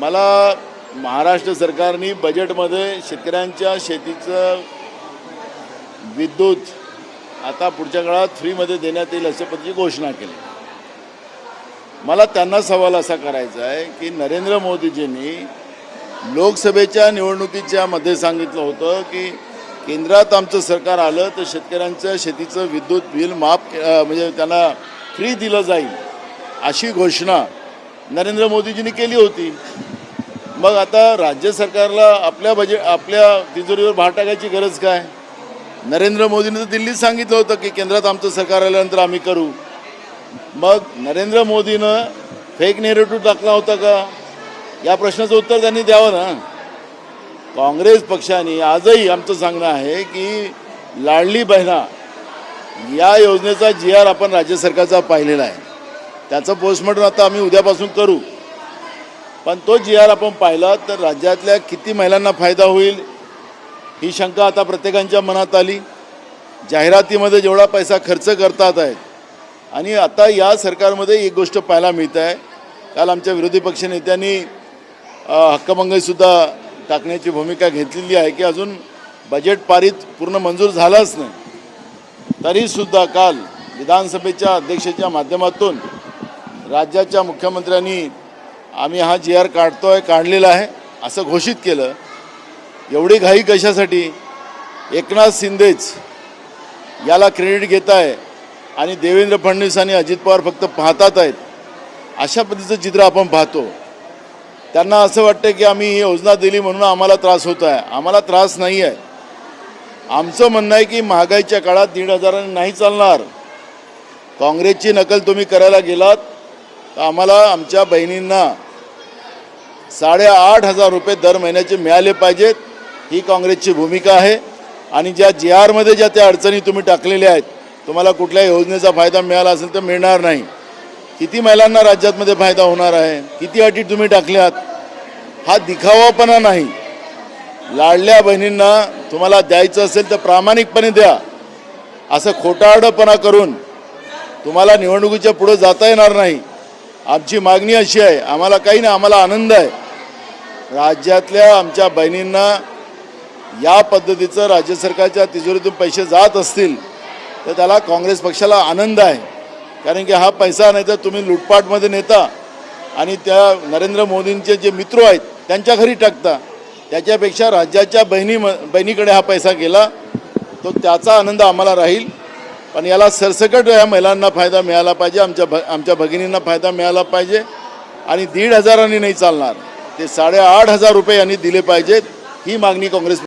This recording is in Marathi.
मला महाराष्ट्र सरकारने बजेटमध्ये शेतकऱ्यांच्या शेतीचं विद्युत आता पुढच्या काळात फ्रीमध्ये देण्यात येईल अशा पद्धतीची घोषणा केली. मला त्यांना सवाल असा करायचा आहे की नरेंद्र मोदीजींनी लोकसभेच्या निवडणुकीच्या मध्ये सांगितलं होतं की केंद्रात आमचं सरकार आलं तर शेतकऱ्यांचं शेतीचं विद्युत बिल माफ म्हणजे त्यांना फ्री दिलं जाईल अशी घोषणा नरेंद्र मोदीजींनी केली होती. मग आता राज्य सरकारला आपल्या बजेट आपल्या तिजोरीवर भार टाकायची गरज काय? नरेंद्र मोदींनी तर दिल्लीत सांगितलं होतं की केंद्रात आमचं सरकार आल्यानंतर आम्ही करू. मग नरेंद्र मोदीनं फेक नेरेटिव्ह टाकला होता का? या प्रश्नाचं उत्तर त्यांनी द्यावं ना. काँग्रेस पक्षाने आजही आमचं सांगणं आहे की लाडली बहिणा या योजनेचा जी आर आपण राज्य सरकारचा पाहिलेला आहे. त्याचं पोस्टमॉर्टम आता आम्ही उद्यापासून करू. पण तो जी आर आपण पाहिला तर राज्यातल्या किती महिलांना फायदा होईल ही शंका आता प्रत्येकांच्या मनात आली. जाहिरातीमध्ये जेवढा पैसा खर्च करतात आहेत आणि आता या सरकारमध्ये एक गोष्ट पाहायला मिळत आहे. काल आमच्या विरोधी पक्षनेत्यांनी हक्कमंगईसुद्धा हक्कभंगसुद्धा टाकण्याची भूमिका घेतलेली आहे की अजून बजेट पारित पूर्ण मंजूर झालाच नाही. तरीसुद्धा काल विधानसभेच्या अध्यक्षेच्या माध्यमातून राज्याच्या मुख्यमंत्र्यांनी आम्ही हा जी आर काढतोय काढलेला आहे असं घोषित केलं. एवढी घाई कशासाठी? एकनाथ शिंदेच याला क्रेडिट घेत आहे आणि देवेंद्र फडणवीस आणि अजित पवार फक्त पाहतात आहेत. अशा पद्धतीचं चित्र आपण पाहतो. त्यांना असं वाटतं की आम्ही ही योजना दिली म्हणून आम्हाला त्रास होत आहे. आम्हाला त्रास नाही आहे. आमचं म्हणणं आहे की महागाईच्या काळात दीड हजारांनी नाही चालणार. काँग्रेसची नकल तुम्ही करायला गेलात तर आम्हाला आमच्या बहिणींना साडेआठ हजार रुपये दर महिन्याचे मिळाले पाहिजेत. ही काँग्रेसची भूमिका आहे. आणि ज्या जी आरमध्ये ज्या त्या अडचणी तुम्ही टाकलेल्या आहेत तुम्हाला कुठल्या योजनेचा फायदा मिळाला असेल तर मिळणार नाही. किती महिलांना राज्यातमध्ये फायदा होणार आहे? किती अटी तुम्ही टाकल्यात? हा दिखावापणा नाही. लाडल्या बहिणींना तुम्हाला द्यायचं असेल तर प्रामाणिकपणे द्या. असं खोटारडपणा करून तुम्हाला निवडणुकीच्या पुढं जाता येणार नाही. आमची मागणी अशी आहे आम्हाला काही नाही आम्हाला आनंद आहे. राज्यातल्या आमच्या बहिणींना या पद्धतीचं राज्य सरकारच्या तिजोरीतून पैसे जात असतील तर त्याला काँग्रेस पक्षाला आनंद आहे. कारण की हा पैसा नाही तर तुम्ही लुटपाटमध्ये नेता आणि त्या नरेंद्र मोदींचे जे मित्र आहेत त्यांच्या घरी टाकता. त्याच्यापेक्षा राज्याच्या बहिणी बहिणीकडे हा पैसा गेला तो त्याचा आनंद आम्हाला राहील. पण याला सरसकट या महिलांना फायदा मिळाला पाहिजे आमच्या भ आमच्या भगिनींना फायदा मिळाला पाहिजे आणि दीड हजारांनी नाही चालणार. ते साडेआठ हजार रुपये यांनी दिले पाहिजेत ही मागणी काँग्रेस